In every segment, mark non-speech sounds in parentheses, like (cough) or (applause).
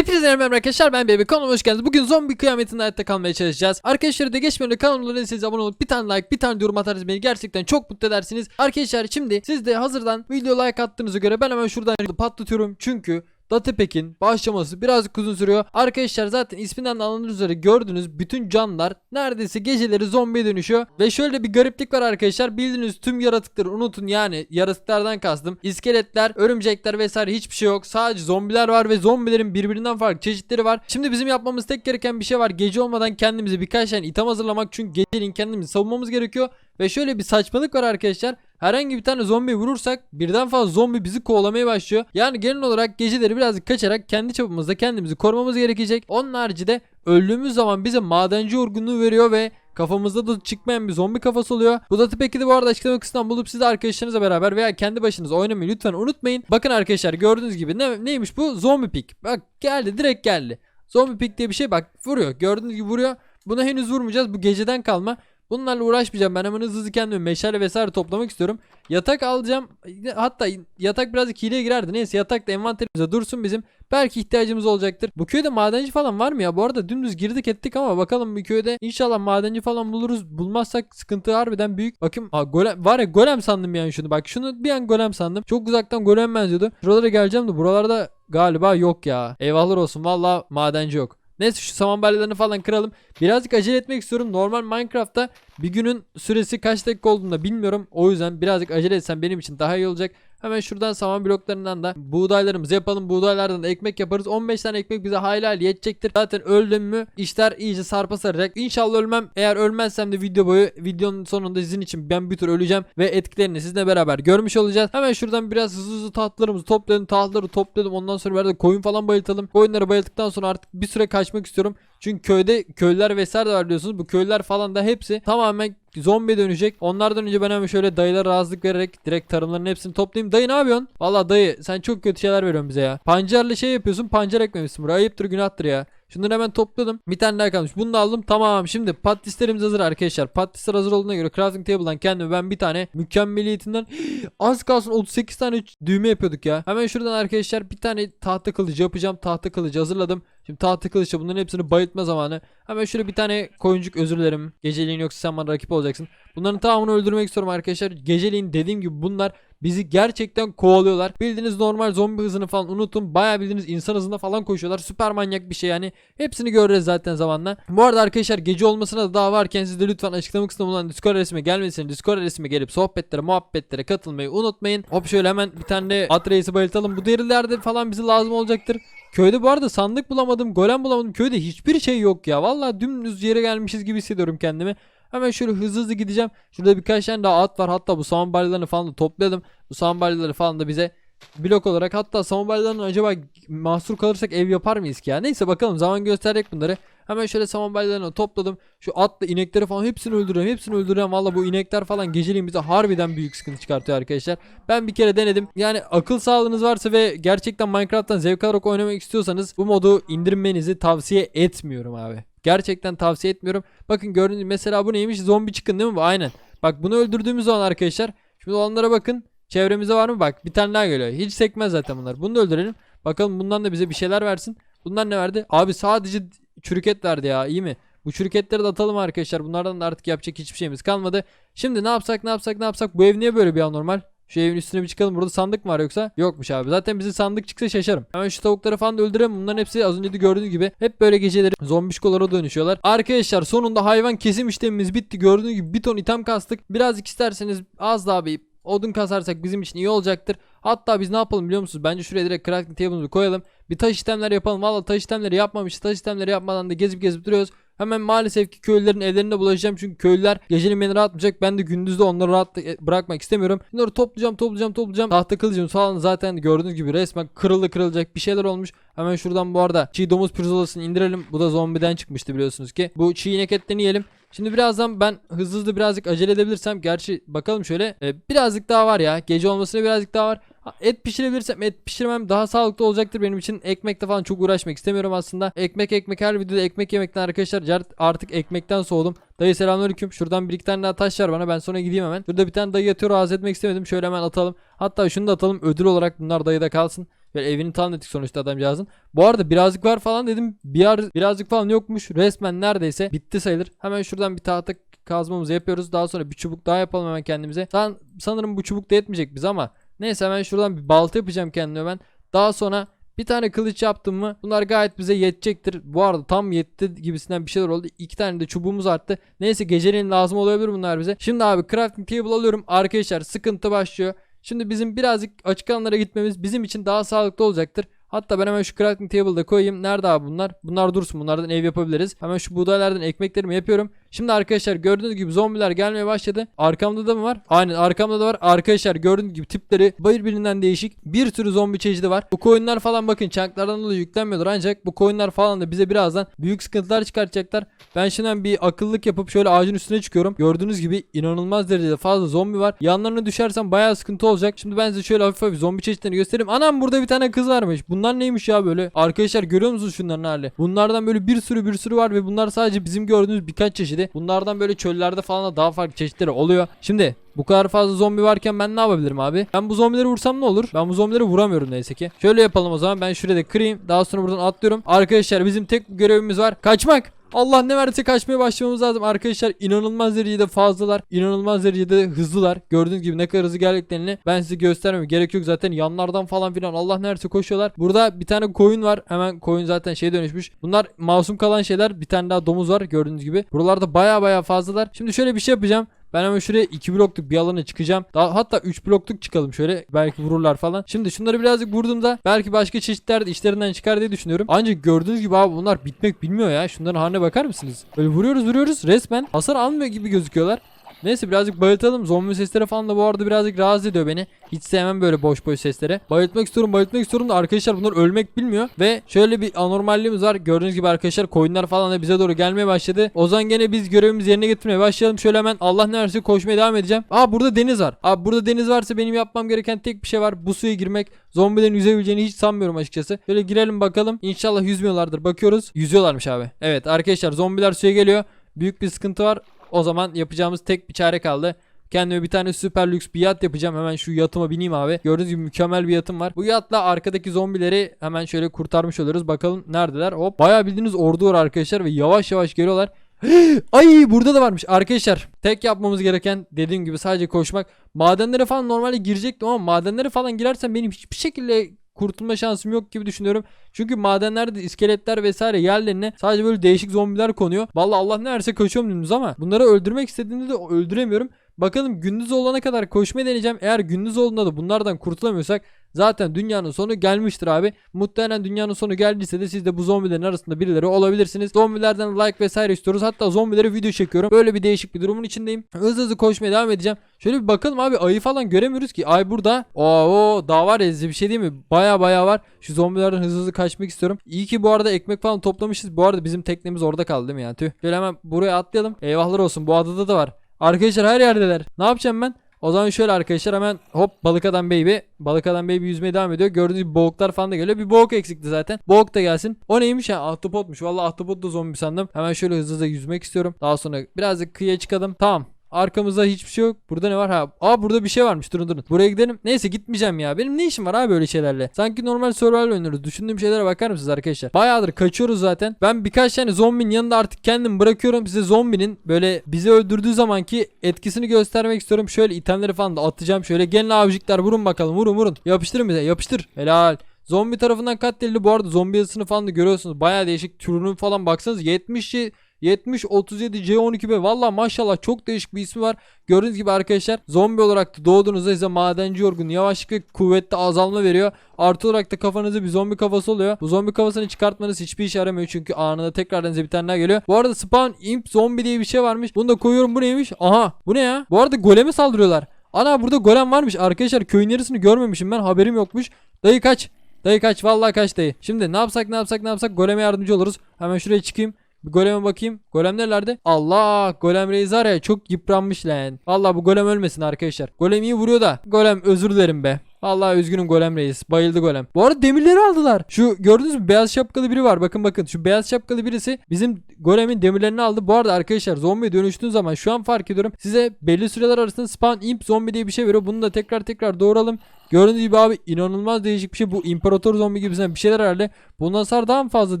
Hepinize merhaba arkadaşlar ben Baby kanalıma hoş geldiniz. Bugün zombi kıyametinde hayatta kalmaya çalışacağız. Arkadaşlar da geçmeden kanalıma değilseniz abone olup bir tane like bir tane yorum atarsanız beni gerçekten çok mutlu edersiniz. Arkadaşlar şimdi siz de hazırdan video like attığınıza göre ben hemen şuradan patlatıyorum. Çünkü Datapek'in başlaması birazcık uzun sürüyor. Arkadaşlar zaten isminden de anladığınız üzere gördüğünüz bütün canlılar neredeyse geceleri zombiye dönüşüyor. Ve şöyle bir gariplik var arkadaşlar. Bildiğiniz tüm yaratıkları unutun yani yaratıklardan kastım. İskeletler, örümcekler vesaire hiçbir şey yok. Sadece zombiler var ve zombilerin birbirinden farklı çeşitleri var. Şimdi bizim yapmamız tek gereken bir şey var. Gece olmadan kendimize birkaç tane item hazırlamak. Çünkü geceliğin kendimizi savunmamız gerekiyor. Ve şöyle bir saçmalık var arkadaşlar. Herhangi bir tane zombi vurursak birden fazla zombi bizi kovalamaya başlıyor. Yani genel olarak geceleri birazcık kaçarak kendi çapımızda kendimizi korumamız gerekecek. Onun harici de öldüğümüz zaman bize madenci yorgunluğu veriyor ve kafamızda da çıkmayan bir zombi kafası oluyor. Bu da peki de bu arada açıklama kısmından bulup siz de arkadaşlarınızla beraber veya kendi başınıza oynamayı lütfen unutmayın. Bakın arkadaşlar gördüğünüz gibi ne, neymiş bu? Zombi pik. Bak geldi direkt geldi. Zombi pik diye bir şey bak vuruyor. Gördüğünüz gibi vuruyor. Buna henüz vurmayacağız. Bu geceden kalma. Bunlarla uğraşmayacağım. Ben hemen hızlı hızlı kendime meşale vesaire toplamak istiyorum. Yatak alacağım. Hatta yatak birazcık hileye girerdi. Neyse yatak da envanterimizde dursun bizim. Belki ihtiyacımız olacaktır. Bu köyde madenci falan var mı ya? Bu arada dümdüz girdik ettik ama bakalım bu köyde inşallah madenci falan buluruz. Bulmazsak sıkıntı harbiden büyük. Bakın ha, golem, var ya golem sandım yani şunu. Bak şunu bir an golem sandım. Çok uzaktan golem benziyordu. Şuralara geleceğim de buralarda galiba yok ya. Eyvahlar olsun. Valla madenci yok. Neyse şu saman balyelerini falan kıralım. Birazcık acele etmek istiyorum. Normal Minecraft'ta bir günün süresi kaç dakika olduğunu da bilmiyorum. O yüzden birazcık acele etsem benim için daha iyi olacak. Hemen şuradan saman bloklarından da buğdaylarımızı yapalım. Buğdaylardan da ekmek yaparız. 15 tane ekmek bize hayli hayli yetecektir. Zaten öldüm mü işler iyice sarpa saracak. İnşallah ölmem. Eğer ölmezsem de video boyu videonun sonunda sizin için ben bir tür öleceğim. Ve etkilerini sizinle beraber görmüş olacağız. Hemen şuradan biraz hızlı hızlı tahtlarımızı toplayalım. Tahtları topladım. Ondan sonra de koyun falan bayıltalım. Koyunları bayılttıktan sonra artık bir süre kaçmak istiyorum. Çünkü köyde köylüler vesaire de var biliyorsunuz. Bu köylüler falan da hepsi tamamen zombi dönecek. Onlardan önce ben hemen şöyle dayılara razılık vererek direkt tarımların hepsini toplayayım. Dayı ne yapıyorsun? Valla dayı sen çok kötü şeyler veriyorsun bize ya. Pancarla şey yapıyorsun pancar ekmemişsin buraya. Ayıptır günahtır ya. Şunları hemen topladım. Bir tane daha kalmış. Bunu da aldım. Tamam. Şimdi patislerimiz hazır arkadaşlar. Patisler hazır olduğuna göre crafting table'dan kendime ben bir tane mükemmeliyetinden (gasps) az kalsın 38 tane düğme yapıyorduk ya. Hemen şuradan arkadaşlar bir tane tahta kılıcı yapacağım. Tahta kılıcı hazırladım. Şimdi tahta kılıçla bunların hepsini bayıltma zamanı. Hemen şöyle bir tane koyuncuk özür dilerim. Geceliğin yoksa sen bana rakip olacaksın. Bunların tamamını öldürmek istiyorum arkadaşlar. Geceliğin dediğim gibi bunlar bizi gerçekten kovalıyorlar. Bildiğiniz normal zombi hızını falan unutun. Baya bildiğiniz insan hızında falan koşuyorlar. Süper manyak bir şey yani. Hepsini göreceğiz zaten zamanla. Bu arada arkadaşlar gece olmasına da daha varken siz de lütfen açıklama kısmına bulunan Discord resmi gelmesini Discord resmi gelip sohbetlere muhabbetlere katılmayı unutmayın. Hop şöyle hemen bir tane de at reisi bayıltalım. Bu derilerde falan bize lazım olacaktır. Köyde bu arada sandık bulamadım, golem bulamadım. Köyde hiçbir şey yok ya. Vallahi dümdüz yere gelmişiz gibi hissediyorum kendimi. Hemen şöyle hızlı hızlı gideceğim. Şurada birkaç tane daha at var. Hatta bu saman balyalarını falan da topladım. Bu saman balyaları falan da bize blok olarak hatta saman balyalarını acaba mahsur kalırsak ev yapar mıyız ki ya? Neyse bakalım zaman gösterecek bunları. Hemen şöyle saman balyalarını topladım. Şu atla inekleri falan hepsini öldürüyorum. Hepsini öldürüyorum. Valla bu inekler falan geceliğin bize harbiden büyük sıkıntı çıkartıyor arkadaşlar. Ben bir kere denedim. Yani akıl sağlığınız varsa ve gerçekten Minecraft'tan zevk alarak oynamak istiyorsanız bu modu indirmenizi tavsiye etmiyorum abi. Gerçekten tavsiye etmiyorum. Bakın gördüğünüz mesela bu neymiş? Zombi çıkın değil mi? Aynen. Bak bunu öldürdüğümüz zaman arkadaşlar. Şimdi olanlara bakın. Çevremizde var mı? Bak bir tane daha geliyor. Hiç sekmez zaten bunlar. Bunu da öldürelim. Bakalım bundan da bize bir şeyler versin. Bunlar ne verdi? Abi sadece çürük verdi ya. İyi mi? Bu çürük etleri de atalım arkadaşlar. Bunlardan da artık yapacak hiçbir şeyimiz kalmadı. Şimdi ne yapsak ne yapsak ne yapsak? Bu ev niye böyle bir anormal? Şu evin üstüne bir çıkalım. Burada sandık mı var yoksa? Yokmuş abi. Zaten bize sandık çıksa şaşarım. Hemen şu tavukları falan da öldürelim. Bunların hepsi az önce de gördüğünüz gibi hep böyle geceleri zombişkolara dönüşüyorlar. Arkadaşlar sonunda hayvan kesim işlemimiz bitti. Gördüğünüz gibi bir ton item kastık. Birazcık isterseniz az daha bir odun kasarsak bizim için iyi olacaktır. Hatta biz ne yapalım biliyor musunuz? Bence şuraya direkt crafting table'ımızı koyalım. Bir taş işlemleri yapalım. Valla taş işlemleri yapmamışız. Taş işlemleri yapmadan da gezip gezip duruyoruz. Hemen maalesef ki köylülerin evlerinde bulaşacağım. Çünkü köylüler gecenin beni rahat bırakacak. Ben de gündüzde onları rahat bırakmak istemiyorum. Bunları toplayacağım toplayacağım toplayacağım. Tahta kılıcım falan zaten gördüğünüz gibi resmen kırıldı kırılacak bir şeyler olmuş. Hemen şuradan bu arada çiğ domuz pirzolasını indirelim. Bu da zombiden çıkmıştı biliyorsunuz ki. Bu çiğ inek etlerini yiyelim. Şimdi birazdan ben hızlı hızlı birazcık acele edebilirsem gerçi bakalım şöyle e, birazcık daha var ya gece olmasına birazcık daha var. Et pişirebilirsem et pişirmem daha sağlıklı olacaktır benim için. Ekmekte falan çok uğraşmak istemiyorum aslında. Ekmek ekmek her videoda ekmek yemekten arkadaşlar artık ekmekten soğudum. Dayı selamünaleyküm. Şuradan bir iki tane daha taş ver bana. Ben sonra gideyim hemen. Şurada bir tane dayı yatıyor rahatsız etmek istemedim. Şöyle hemen atalım. Hatta şunu da atalım. Ödül olarak bunlar dayıda kalsın. Böyle evini falan ettik sonuçta adamcağızın. Bu arada birazcık var falan dedim. Bir birazcık falan yokmuş. Resmen neredeyse bitti sayılır. Hemen şuradan bir tahta kazmamızı yapıyoruz. Daha sonra bir çubuk daha yapalım hemen kendimize. San- sanırım bu çubuk da yetmeyecek bize ama neyse hemen şuradan bir balta yapacağım kendime ben. Daha sonra bir tane kılıç yaptım mı bunlar gayet bize yetecektir. Bu arada tam yetti gibisinden bir şeyler oldu. İki tane de çubuğumuz arttı. Neyse geceleyin lazım olabilir bunlar bize. Şimdi abi crafting table alıyorum. Arkadaşlar sıkıntı başlıyor. Şimdi bizim birazcık açık alanlara gitmemiz bizim için daha sağlıklı olacaktır. Hatta ben hemen şu crafting table'da koyayım. Nerede abi bunlar? Bunlar dursun. Bunlardan ev yapabiliriz. Hemen şu buğdaylardan ekmeklerimi yapıyorum. Şimdi arkadaşlar gördüğünüz gibi zombiler gelmeye başladı. Arkamda da mı var? Aynen arkamda da var. Arkadaşlar gördüğünüz gibi tipleri birbirinden değişik. Bir sürü zombi çeşidi var. Bu koyunlar falan bakın çanklardan dolayı yüklenmiyordur. Ancak bu koyunlar falan da bize birazdan büyük sıkıntılar çıkartacaklar. Ben şimdiden bir akıllık yapıp şöyle ağacın üstüne çıkıyorum. Gördüğünüz gibi inanılmaz derecede fazla zombi var. Yanlarına düşersem bayağı sıkıntı olacak. Şimdi ben size şöyle hafif hafif zombi çeşitlerini göstereyim. Anam burada bir tane kız varmış. Bunlar neymiş ya böyle? Arkadaşlar görüyor musunuz şunların hali? Bunlardan böyle bir sürü bir sürü var ve bunlar sadece bizim gördüğümüz birkaç çeşidi. Bunlardan böyle çöllerde falan da daha farklı çeşitleri oluyor. Şimdi bu kadar fazla zombi varken ben ne yapabilirim abi? Ben bu zombileri vursam ne olur? Ben bu zombileri vuramıyorum neyse ki. Şöyle yapalım o zaman. Ben şurada kırayım. Daha sonra buradan atlıyorum. Arkadaşlar bizim tek görevimiz var. Kaçmak. Allah ne verdiyse kaçmaya başlamamız lazım arkadaşlar. İnanılmaz derecede fazlalar. inanılmaz derecede hızlılar. Gördüğünüz gibi ne kadar hızlı geldiklerini ben size göstermem gerek yok zaten. Yanlardan falan filan Allah neredeyse koşuyorlar. Burada bir tane koyun var. Hemen koyun zaten şeye dönüşmüş. Bunlar masum kalan şeyler. Bir tane daha domuz var gördüğünüz gibi. Buralarda baya baya fazlalar. Şimdi şöyle bir şey yapacağım. Ben hemen şuraya 2 blokluk bir alana çıkacağım. Daha hatta 3 blokluk çıkalım şöyle. Belki vururlar falan. Şimdi şunları birazcık vurduğumda belki başka çeşitler de işlerinden çıkar diye düşünüyorum. Ancak gördüğünüz gibi abi bunlar bitmek bilmiyor ya. Şunların haline bakar mısınız? Böyle vuruyoruz vuruyoruz resmen hasar almıyor gibi gözüküyorlar. Neyse birazcık bayıltalım. Zombi sesleri falan da bu arada birazcık rahatsız ediyor beni. Hiç sevmem böyle boş boş seslere. Bayıltmak istiyorum bayıltmak istiyorum da arkadaşlar bunlar ölmek bilmiyor. Ve şöyle bir anormalliğimiz var. Gördüğünüz gibi arkadaşlar koyunlar falan da bize doğru gelmeye başladı. O zaman gene biz görevimizi yerine getirmeye başlayalım. Şöyle hemen Allah ne koşmaya devam edeceğim. Aa burada deniz var. Abi burada deniz varsa benim yapmam gereken tek bir şey var. Bu suya girmek. Zombilerin yüzebileceğini hiç sanmıyorum açıkçası. Şöyle girelim bakalım. İnşallah yüzmüyorlardır. Bakıyoruz. Yüzüyorlarmış abi. Evet arkadaşlar zombiler suya geliyor. Büyük bir sıkıntı var. O zaman yapacağımız tek bir çare kaldı. Kendime bir tane süper lüks bir yat yapacağım. Hemen şu yatıma bineyim abi. Gördüğünüz gibi mükemmel bir yatım var. Bu yatla arkadaki zombileri hemen şöyle kurtarmış oluruz. Bakalım neredeler? Hop. Bayağı bildiğiniz ordu var arkadaşlar ve yavaş yavaş geliyorlar. (gasps) Ay burada da varmış arkadaşlar. Tek yapmamız gereken dediğim gibi sadece koşmak. Madenlere falan normalde girecektim ama madenlere falan girersem benim hiçbir şekilde kurtulma şansım yok gibi düşünüyorum. Çünkü madenlerde iskeletler vesaire yerlerine sadece böyle değişik zombiler konuyor. Vallahi Allah ne verse koşuyorum dümdüz ama bunları öldürmek istediğimde de öldüremiyorum. Bakalım gündüz olana kadar koşmayı deneyeceğim. Eğer gündüz olduğunda da bunlardan kurtulamıyorsak zaten dünyanın sonu gelmiştir abi. Muhtemelen dünyanın sonu geldiyse de siz de bu zombilerin arasında birileri olabilirsiniz. Zombilerden like vesaire istiyoruz. Hatta zombilere video çekiyorum. Böyle bir değişik bir durumun içindeyim. Hızlı hızlı koşmaya devam edeceğim. Şöyle bir bakalım abi ayı falan göremiyoruz ki. Ay burada. Oo daha var ya bir şey değil mi? Baya baya var. Şu zombilerden hızlı hızlı kaçmak istiyorum. İyi ki bu arada ekmek falan toplamışız. Bu arada bizim teknemiz orada kaldı değil mi yani? Tüh. Şöyle hemen buraya atlayalım. Eyvahlar olsun. Bu adada da var. Arkadaşlar her yerdeler. Ne yapacağım ben? O zaman şöyle arkadaşlar hemen hop balık adam baby. Balık adam baby yüzmeye devam ediyor. Gördüğünüz gibi boğuklar falan da geliyor. Bir boğuk eksikti zaten. Boğuk da gelsin. O neymiş ya? Ahtapotmuş. Vallahi ahtapot da zombi sandım. Hemen şöyle hızlı yüzmek istiyorum. Daha sonra birazcık kıyıya çıkalım. Tamam. Arkamızda hiçbir şey yok. Burada ne var? Ha. Aa burada bir şey varmış. Durun durun. Buraya gidelim. Neyse gitmeyeceğim ya. Benim ne işim var abi böyle şeylerle? Sanki normal survival oynuyoruz. Düşündüğüm şeylere bakar mısınız arkadaşlar? Bayağıdır kaçıyoruz zaten. Ben birkaç tane zombinin yanında artık kendim bırakıyorum. Size zombinin böyle bizi öldürdüğü zamanki etkisini göstermek istiyorum. Şöyle itemleri falan da atacağım. Şöyle gelin avcıklar vurun bakalım. Vurun vurun. Yapıştırın bize. Yapıştır. Helal. Zombi tarafından katledildi. Bu arada zombi yazısını falan da görüyorsunuz. Bayağı değişik türünün falan baksanız 70 70 37 C12B valla maşallah çok değişik bir ismi var. Gördüğünüz gibi arkadaşlar zombi olarak da doğduğunuzda size madenci yorgun yavaşlık ve kuvvette azalma veriyor. Artı olarak da kafanızda bir zombi kafası oluyor. Bu zombi kafasını çıkartmanız hiçbir işe yaramıyor çünkü anında tekrardan size bir tane daha geliyor. Bu arada spawn imp zombi diye bir şey varmış. Bunu da koyuyorum bu neymiş? Aha bu ne ya? Bu arada goleme saldırıyorlar. Ana burada golem varmış arkadaşlar köyün yarısını görmemişim ben haberim yokmuş. Dayı kaç. Dayı kaç vallahi kaç dayı. Şimdi ne yapsak ne yapsak ne yapsak goleme yardımcı oluruz. Hemen şuraya çıkayım. Bir goleme bakayım. Golem nerelerde? Allah! Golem reis var çok yıpranmış lan. Allah bu golem ölmesin arkadaşlar. Golem iyi vuruyor da. Golem özür dilerim be. Vallahi üzgünüm Golem Reis. Bayıldı Golem. Bu arada demirleri aldılar. Şu gördünüz mü beyaz şapkalı biri var. Bakın bakın şu beyaz şapkalı birisi bizim Golem'in demirlerini aldı. Bu arada arkadaşlar zombiye dönüştüğün zaman şu an fark ediyorum. Size belli süreler arasında spawn imp zombi diye bir şey veriyor. Bunu da tekrar tekrar doğuralım. Gördüğünüz gibi abi inanılmaz değişik bir şey. Bu imparator zombi gibisinden bir şeyler herhalde. Bundan sonra daha mı fazla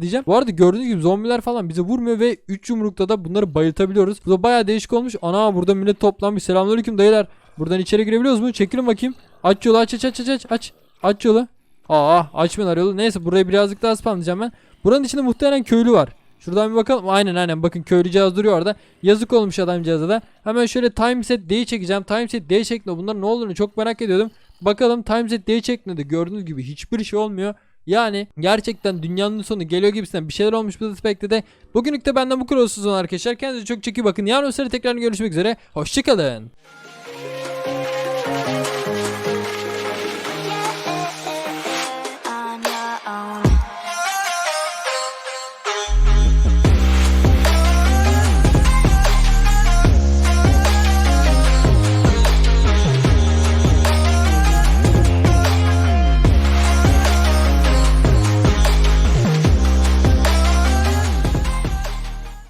diyeceğim. Bu arada gördüğünüz gibi zombiler falan bize vurmuyor ve 3 yumrukta da bunları bayıltabiliyoruz. Bu da bayağı değişik olmuş. Ana burada millet toplanmış. Selamünaleyküm dayılar. Buradan içeri girebiliyoruz mu? Çekilin bakayım. Aç yolu aç aç aç aç aç aç. Yolu. Aa açmıyorlar yolu. Neyse burayı birazcık daha spamlayacağım ben. Buranın içinde muhtemelen köylü var. Şuradan bir bakalım. Aynen aynen bakın köylücağız duruyor orada. Yazık olmuş adamcağıza da. Hemen şöyle timeset D'yi çekeceğim. Timeset D şeklinde bunların ne olduğunu çok merak ediyordum. Bakalım timeset D şeklinde de gördüğünüz gibi hiçbir şey olmuyor. Yani gerçekten dünyanın sonu geliyor gibisinden bir şeyler olmuş bu de. Bugünlük de benden bu kadar olsun arkadaşlar. Kendinize çok çok bakın. Yarın o tekrar görüşmek üzere. Hoşçakalın.